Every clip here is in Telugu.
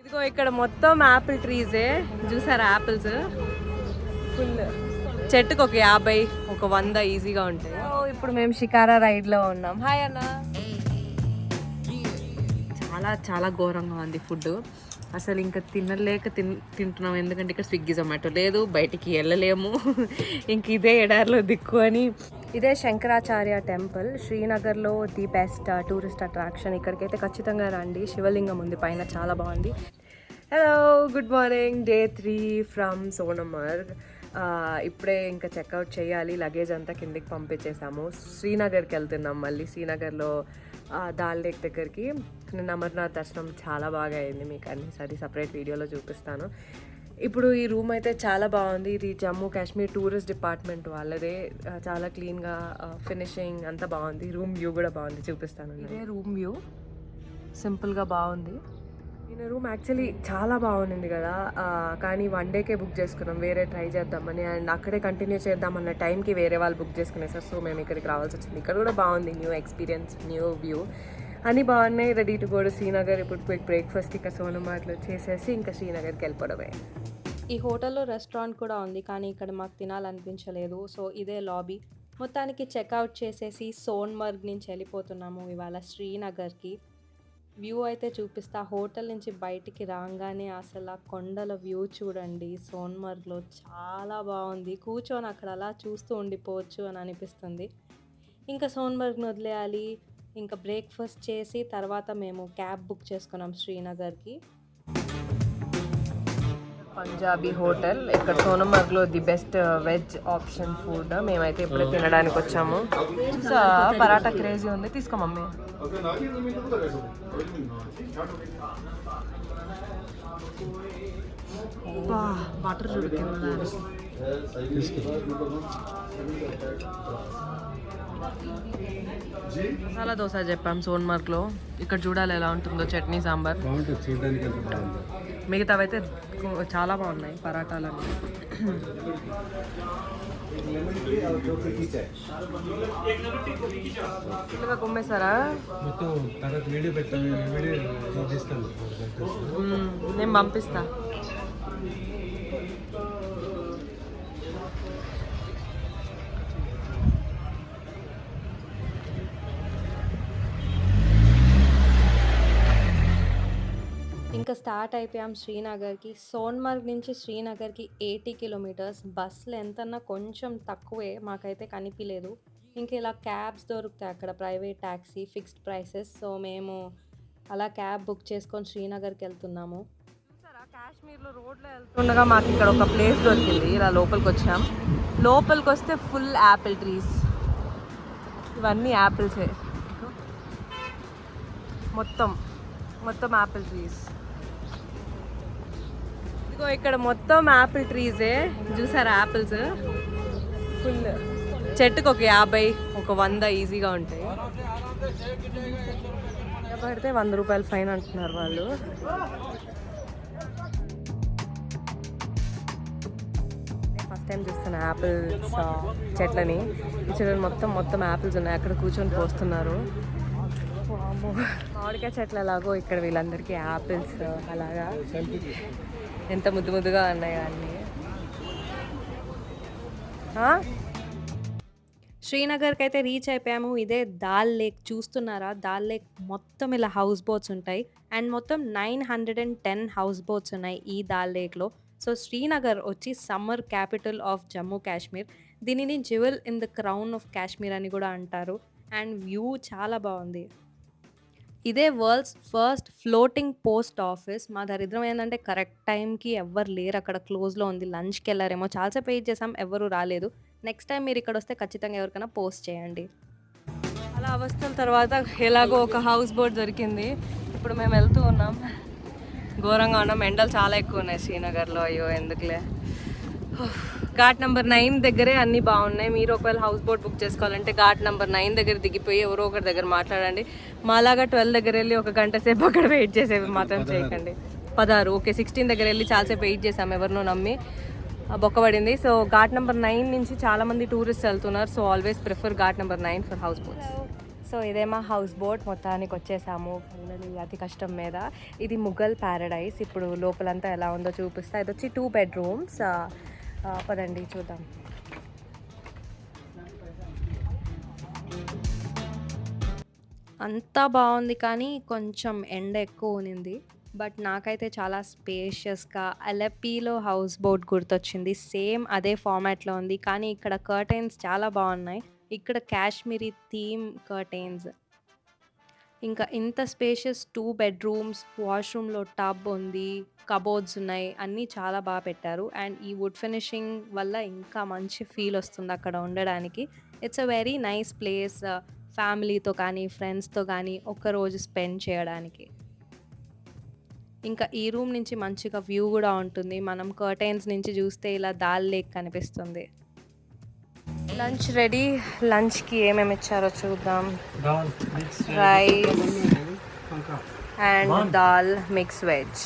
ఇదిగో ఇక్కడ మొత్తం యాపిల్ ట్రీసే చూసారా యాపిల్స్ ఫుల్ చెట్టుకు ఒక యాభై ఒక వంద ఈజీగా ఉంటాయి. ఇప్పుడు మేము షికారా రైడ్లో ఉన్నాం. హాయ్ అన్న. చాలా చాలా ఘోరంగా ఉంది ఫుడ్ అసలు ఇంకా తినలేక తిన్ తింటున్నాం. ఎందుకంటే ఇక్కడ స్విగ్గీ జొమాటో లేదు. బయటికి వెళ్ళలేము. ఇంక ఇదే ఎడారిలో దిక్కు అని ఇదే శంకరాచార్య టెంపుల్. శ్రీనగర్లో ది బెస్ట్ టూరిస్ట్ అట్రాక్షన్. ఇక్కడికైతే ఖచ్చితంగా రండి. శివలింగం ఉంది పైన చాలా బాగుంది. Hello good morning day three from Sonamarg ఇప్పుడే ఇంకా చెక్అవుట్ చేయాలి. లగేజ్ అంతా కిందికి పంపించేసాము. శ్రీనగర్కి వెళ్తున్నాం మళ్ళీ. శ్రీనగర్లో దాల్ లేక్ దగ్గరికి. నిన్న అమర్నాథ్ దర్శనం చాలా బాగా అయింది. మీకు అన్నిసారి సపరేట్ వీడియోలో చూపిస్తాను. ఇప్పుడు ఈ రూమ్ అయితే చాలా బాగుంది. ఇది జమ్మూ కాశ్మీర్ టూరిస్ట్ డిపార్ట్మెంట్ వాళ్ళదే. చాలా క్లీన్గా ఫినిషింగ్ అంతా బాగుంది. రూమ్ వ్యూ కూడా బాగుంది. చూపిస్తాను ఇదే రూమ్ వ్యూ. సింపుల్గా బాగుంది. ఈయన రూమ్ యాక్చువల్లీ చాలా బాగుంది కదా. కానీ వన్ డేకే బుక్ చేసుకున్నాం. వేరే ట్రై చేద్దామని. అండ్ అక్కడే కంటిన్యూ చేద్దామన్న టైంకి వేరే వాళ్ళు బుక్ చేసుకునేసారు. సో మేము ఇక్కడికి రావాల్సి వచ్చింది. ఇక్కడ కూడా బాగుంది. New experience new view. అన్నీ బాగున్నాయి. రెడీ టు గో శ్రీనగర్ ఇప్పుడు క్విక్ బ్రేక్ఫాస్ట్ ఇంకా సోనమార్ట్లో చేసేసి ఇంకా శ్రీనగర్కి వెళ్ళిపోవడమే. ఈ హోటల్లో రెస్టారెంట్ కూడా ఉంది కానీ ఇక్కడ మాకు తినాలనిపించలేదు. సో ఇదే లాబీ మొత్తానికి చెక్అవుట్ చేసేసి సోన్మర్గ్ నుంచి వెళ్ళిపోతున్నాము ఇవాళ శ్రీనగర్కి వ్యూ అయితే చూపిస్తా. హోటల్ నుంచి బయటికి రాగానే అసలు ఆ కొండల వ్యూ చూడండి. సోన్మర్గ్లో చాలా బాగుంది. కూర్చొని అక్కడ అలా చూస్తూ ఉండిపోవచ్చు అని అనిపిస్తుంది. ఇంకా సోన్మర్గ్ను వదిలేయాలి. ఇంకా బ్రేక్ఫాస్ట్ చేసి తర్వాత మేము క్యాబ్ బుక్ చేసుకున్నాం శ్రీనగర్కి. పంజాబీ హోటల్ ఇక్కడ సోనమర్గ్లో the best veg option food. మేమైతే ఇప్పుడే తినడానికి వచ్చాము. సో పరాటా క్రేజీ ఉంది. తీసుకో మమ్మీ. చూడు కింద. మసాలా దోశ చెప్పాం సోన్మర్గ్లో ఇక్కడ చూడాలి ఎలా ఉంటుందో చట్నీ సాంబార్. మిగతావైతే చాలా బాగున్నాయి పరాటాలన్నీ. కుమ్మేశారా? నేను పంపిస్తా. ఇంకా స్టార్ట్ అయిపోయాం శ్రీనగర్కి. సోన్మార్గ్ నుంచి శ్రీనగర్కి ఎయిటీ కిలోమీటర్స్. బస్సులు ఎంతన్నా కొంచెం తక్కువే మాకైతే కనిపించలేదు ఇంకా ఇలా క్యాబ్స్ దొరుకుతాయి అక్కడ. Private taxi fixed prices. So మేము అలా క్యాబ్ బుక్ చేసుకొని శ్రీనగర్కి వెళ్తున్నాము. కాశ్మీర్లో రోడ్లో వెళ్తుండగా మాకు ఇక్కడ ఒక ప్లేస్ దొరికింది. ఇలా లోపలికి వచ్చాం. లోపలికి వస్తే ఫుల్ యాపిల్ ట్రీస్. ఇవన్నీ యాపిల్సే. మొత్తం. మొత్తం యాపిల్ ట్రీస్. ఇదిగో ఇక్కడ మొత్తం యాపిల్ ట్రీసే చూసారా యాపిల్స్ ఫుల్ చెట్టుకు ఒక యాభై ఒక వంద ఈజీగా ఉంటాయి. పడితే వంద రూపాయలు ఫైన్ అంటున్నారు వాళ్ళు. ఫస్ట్ టైం చూస్తాను యాపిల్స్ చెట్లని. ఈ మొత్తం మొత్తం యాపిల్స్ ఉన్నాయి. అక్కడ కూర్చొని పోస్తున్నారు. వామ్మో. మామిడికాయ చెట్లు ఎలాగో ఇక్కడ వీళ్ళందరికీ యాపిల్స్ అలాగా. ఎంత ముద్దు ముద్దుగా ఉన్నాయో అన్నీ. శ్రీనగర్కి అయితే రీచ్ అయిపోయాము. ఇదే దాల్ లేక్ చూస్తున్నారా? దాల్ లేక్ మొత్తం ఇలా హౌస్ బోట్స్ ఉంటాయి. అండ్ మొత్తం nine hundred and ten house boats ఉన్నాయి ఈ దాల్ లేక్లో సో శ్రీనగర్ వచ్చి summer capital of Jammu Kashmir దీనిని jewel in the crown of Kashmir అని కూడా అంటారు. అండ్ వ్యూ చాలా బాగుంది. ఇదే world's first floating post office. మా దరిద్రం ఏంటంటే కరెక్ట్ టైంకి ఎవ్వరు లేరు అక్కడ. క్లోజ్లో ఉంది. లంచ్కి వెళ్ళారేమో చాలాసేపు వెయిట్ చేసాం ఎవరు రాలేదు. నెక్స్ట్ టైం మీరు ఇక్కడ వస్తే ఖచ్చితంగా ఎవరికైనా పోస్ట్ చేయండి. అలా అవస్థల తర్వాత ఎలాగో ఒక హౌస్ బోట్ దొరికింది. ఇప్పుడు మేము వెళ్తూ ఉన్నాం. ఘోరంగా ఉన్నాం. ఎండలు చాలా ఎక్కువ ఉన్నాయి శ్రీనగర్లో. అయ్యో ఎందుకులే. ఘాట్ నెంబర్ నైన్ దగ్గరే అన్నీ బాగున్నాయి. మీరు ఒకవేళ హౌస్ బోట్ బుక్ చేసుకోవాలంటే ఘాట్ నెంబర్ నైన్ దగ్గర దిగిపోయి ఎవరో ఒకరి దగ్గర మాట్లాడండి. మాలాగా ట్వెల్వ్ దగ్గర వెళ్ళి ఒక గంట సేపు అక్కడ వెయిట్ చేసేవి మాత్రం చేయకండి. పదహారు. ఓకే సిక్స్టీన్ దగ్గర వెళ్ళి చాలాసేపు వెయిట్ చేసాం ఎవరినో నమ్మి బొక్కబడింది సో ఘాట్ నెంబర్ నైన్ నుంచి చాలా మంది టూరిస్ట్ వెళ్తున్నారు. So always prefer ghat number nine for house boats so ఇదే మా హౌస్ బోట్ మొత్తానికి వచ్చేసాము. ఫైనలీ అతి కష్టం మీద. ఇది ముఘల్ ప్యారడైస్ ఇప్పుడు లోపలంతా ఎలా ఉందో చూపిస్తా. ఇది వచ్చి టూ బెడ్రూమ్స్ పదండి చూద్దాం. అంతా బాగుంది కానీ కొంచెం ఎండ ఎక్కువ ఉన్నింది. బట్ నాకైతే చాలా స్పేషియస్గా అలెపీలో హౌస్ బోట్ గుర్తొచ్చింది. సేమ్ అదే ఫార్మాట్లో ఉంది. కానీ ఇక్కడ కర్టెన్స్ చాలా బాగున్నాయి. ఇక్కడ కాశ్మీరీ థీమ్ కర్టెన్స్. ఇంకా ఇంత స్పేషియస్ టూ బెడ్రూమ్స్ వాష్రూమ్లో టబ్ ఉంది కబోర్డ్స్ ఉన్నాయి అన్నీ చాలా బాగా పెట్టారు. అండ్ ఈ వుడ్ ఫినిషింగ్ వల్ల ఇంకా మంచి ఫీల్ వస్తుంది అక్కడ ఉండడానికి. It's a very nice place ఫ్యామిలీతో కానీ ఫ్రెండ్స్తో కానీ ఒక్కరోజు రోజు స్పెండ్ చేయడానికి. ఇంకా ఈ రూమ్ నుంచి మంచిగా వ్యూ కూడా ఉంటుంది. మనం కర్టైన్స్ నుంచి చూస్తే ఇలా దాల్ లేక్ కనిపిస్తుంది. లంచ్ రెడీ లంచ్కి ఏమేమి ఇచ్చారో చూద్దాం rice and dal mix veg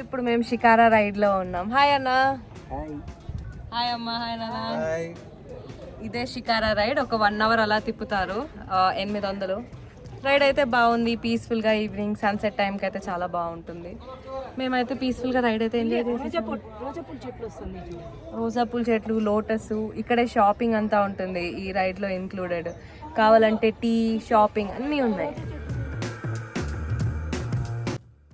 ఇప్పుడు మేము షికారా రైడ్లో ఉన్నాం హాయ్ అన్న హాయ్ అమ్మ హాయ్ నాన్న ఇదే షికారా రైడ్ ఒక వన్ అవర్ అలా తిప్పుతారు ఎనిమిది వందలు. రైడ్ అయితే బాగుంది పీస్ఫుల్గా ఈవినింగ్ సన్సెట్ టైంకి అయితే చాలా బాగుంటుంది. మేమైతే పీస్ఫుల్గా రైడ్ అయితే ఎంజాయ్ రోజా పూల చెట్లు లోటస్ ఇక్కడే షాపింగ్ అంతా ఉంటుంది ఈ రైడ్లో ఇంక్లూడెడ్ కావాలంటే టీ షాపింగ్ అన్నీ ఉన్నాయి.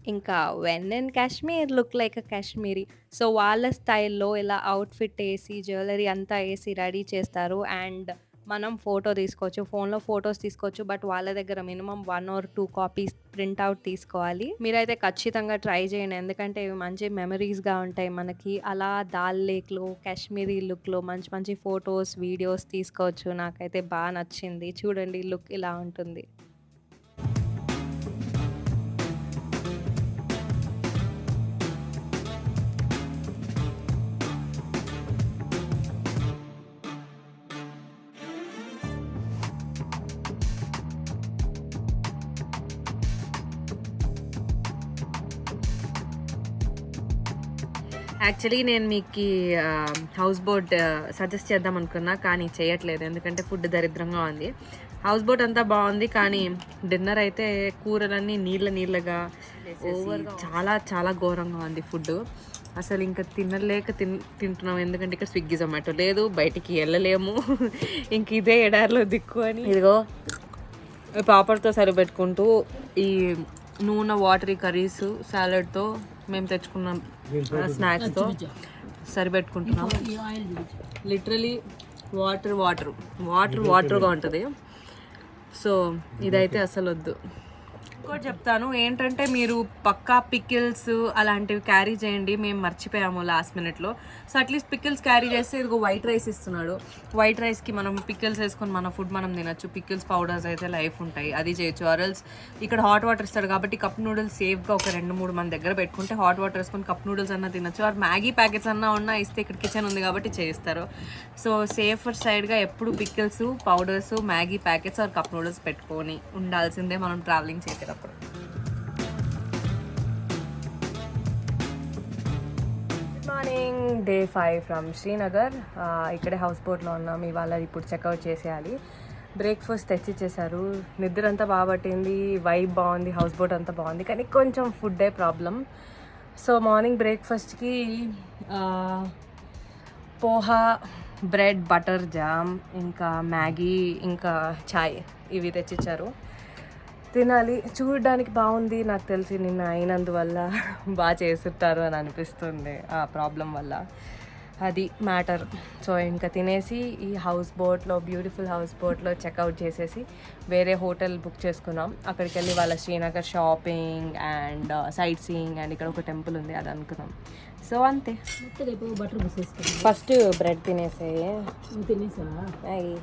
ఇంకా when and Kashmir look like a Kashmiri. So వాళ్ళ స్టైల్లో ఇలా అవుట్ఫిట్ వేసి జ్యువెలరీ అంతా వేసి రెడీ చేస్తారు. అండ్ మనం ఫోటో తీసుకోవచ్చు ఫోన్లో ఫొటోస్ తీసుకోవచ్చు బట్ వాళ్ళ దగ్గర minimum one or two copies printout తీసుకోవాలి. మీరైతే ఖచ్చితంగా ట్రై చేయండి. ఎందుకంటే ఇవి మంచి మెమరీస్గా ఉంటాయి మనకి. అలా దాల్ లేక్లో కాశ్మీరీ లుక్లో మంచి మంచి ఫొటోస్ వీడియోస్ తీసుకోవచ్చు. నాకైతే బాగా నచ్చింది. చూడండి లుక్ ఇలా ఉంటుంది. యాక్చువల్లీ నేను మీకు హౌస్ బోట్ సజెస్ట్ చేద్దాం అనుకున్నా కానీ చేయట్లేదు. ఎందుకంటే ఫుడ్ దరిద్రంగా ఉంది. హౌస్ బోట్ అంతా బాగుంది కానీ డిన్నర్ అయితే కూరలన్నీ నీళ్ళ నీళ్ళగా ఓవర్ చాలా చాలా ఘోరంగా ఉంది ఫుడ్ అసలు ఇంకా తినలేక తిన్ తింటున్నాం. ఎందుకంటే ఇక్కడ స్విగ్గీ జొమాటో లేదు బయటికి వెళ్ళలేము. ఇంక ఇదే ఎడారిలో దిక్కు అని ఇదిగో. పాపడ్తో సరిపెట్టుకుంటూ ఈ నూనె వాటరీ కర్రీస్ సాలడ్తో మేము తెచ్చుకున్నాం స్నాక్స్తో సరిపెట్టుకుంటున్నాం లిటరలీ వాటర్ వాటర్ వాటర్ వాటర్గా ఉంటుంది. సో ఇదైతే అసలు వద్దు ఇంకోటి చెప్తాను. ఏంటంటే మీరు పక్కా పికిల్స్ అలాంటివి క్యారీ చేయండి. మేము మర్చిపోయాము లాస్ట్ మినిట్లో so at least pickles carry చేస్తే ఇదిగో వైట్ రైస్ ఇస్తున్నాడు. వైట్ రైస్కి మనం పికిల్స్ వేసుకొని మన ఫుడ్ మనం తినచ్చు. పికిల్స్ పౌడర్స్ అయితే లైఫ్ ఉంటాయి. అది చేయొచ్చు. ఆరల్స్ ఇక్కడ హాట్ వాటర్ ఇస్తాడు కాబట్టి కప్ నూడిల్స్ సేఫ్గా ఒక రెండు మూడు మన దగ్గర పెట్టుకుంటే హాట్ వాటర్ వేసుకొని కప్ నూడిల్స్ అన్నా తినచ్చు. ఆర్ మ్యాగీ ప్యాకెట్స్ అన్నా ఉన్నా ఇస్తే ఇక్కడ కిచెన్ ఉంది కాబట్టి చేస్తారు సో సేఫర్ సైడ్గా ఎప్పుడు pickles powders Maggi packets or cup noodles పెట్టుకొని ఉండాల్సిందే మనం ట్రావెలింగ్ చేసేటప్పుడు. Good morning day five from Srinagar ఇక్కడే హౌస్ బోట్లో ఉన్నాం. ఇవాళ ఇప్పుడు చెక్అవుట్ చేసేయాలి. బ్రేక్ఫాస్ట్ తెచ్చిచ్చేసారు నిద్ర అంతా బాగా పట్టింది. వైబ్ బాగుంది. హౌస్ బోట్ అంతా బాగుంది. కానీ కొంచెం ఫుడ్డే ప్రాబ్లం సో మార్నింగ్ బ్రేక్ఫాస్ట్కి పోహా బ్రెడ్ బటర్ జామ్ ఇంకా మ్యాగీ ఇంకా చాయ్ ఇవి తెచ్చిచ్చారు. తినాలి. చూడడానికి బాగుంది. నాకు తెలిసి నిన్న అయినందువల్ల బాగా చేస్తుంటారు అని అనిపిస్తుంది ఆ ప్రాబ్లం వల్ల. అది మ్యాటర్. సో ఇంకా తినేసి ఈ హౌస్ బోట్లో బ్యూటిఫుల్ హౌస్ బోట్లో చెక్అవుట్ చేసేసి వేరే హోటల్ బుక్ చేసుకున్నాం. అక్కడికి వెళ్ళి వాళ్ళ Srinagar shopping and sightseeing and ఇక్కడ ఒక టెంపుల్ ఉంది. అది అనుకున్నాం. సో అంతే. రేపు బటర్ ఫస్ట్ బ్రెడ్ తినేసే తినేసావా? మ్యాగీ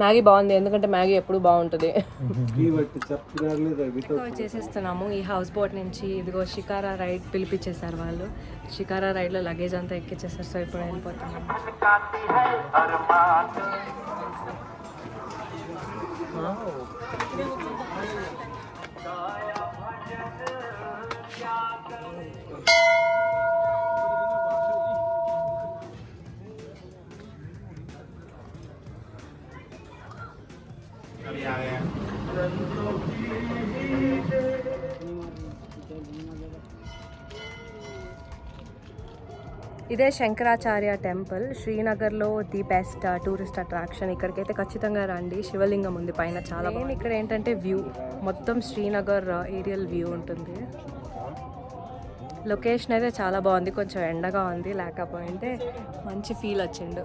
మ్యాగీ బాగుంది ఎందుకంటే మ్యాగీ ఎప్పుడు బాగుంటుంది. చేసేస్తున్నాము ఈ హౌస్ బోట్ నుంచి ఇదిగో షికారా రైడ్ పిలిపించేశారు వాళ్ళు. షికారా రైడ్లో లగేజ్ అంతా ఎక్కించేసారు సో ఇప్పుడు వెళ్ళిపోతున్నాము. ఇదే శంకరాచార్య టెంపుల్. శ్రీనగర్లో ది బెస్ట్ టూరిస్ట్ అట్రాక్షన్. ఇక్కడికైతే ఖచ్చితంగా రండి. శివలింగం ఉంది పైన చాలా మెయిన్ ఇక్కడ ఏంటంటే వ్యూ. మొత్తం శ్రీనగర్ ఏరియల్ వ్యూ ఉంటుంది. లొకేషన్ అయితే చాలా బాగుంది. కొంచెం ఎండగా ఉంది. లేకపోయింటే మంచి ఫీల్ వచ్చిండు.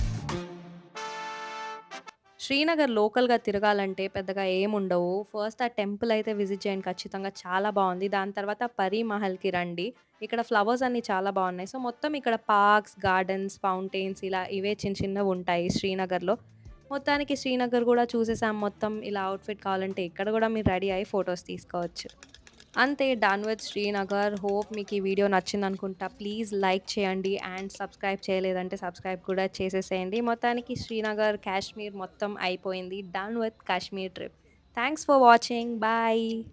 శ్రీనగర్ లోకల్‌గా తిరగాలంటే పెద్దగా ఏముండవు. ఫస్ట్ ఆ టెంపుల్ అయితే విజిట్ చేయండి ఖచ్చితంగా చాలా బావుంది. దాని తర్వాత పరీ మహల్‌కి రండి. ఇక్కడ ఫ్లవర్స్ అన్నీ చాలా బావున్నాయి. సో, మొత్తం ఇక్కడ పార్క్స్, గార్డెన్స్, ఫౌంటైన్స్ ఇలా ఇవే చిన్న చిన్నవుంటాయి శ్రీనగర్‌లో. మొత్తానికి శ్రీనగర్ గూడా చూసేసాం మొత్తం. ఇలా అవుట్‌ఫిట్ కావాలంటే ఇక్కడ గూడా మీరు రెడీ అయ్యి ఫోటోస్ తీసుకోవచ్చు. అంతే డన్ విత్ శ్రీనగర్. హోప్ మీకు ఈ వీడియో నచ్చిందనుకుంటా. ప్లీజ్ లైక్ చేయండి అండ్ సబ్స్క్రైబ్ చేయలేదంటే సబ్స్క్రైబ్ కూడా చేసేసేయండి. మొత్తానికి శ్రీనగర్, కాశ్మీర్ మొత్తం అయిపోయింది. Done with Kashmir trip. Thanks for watching. Bye.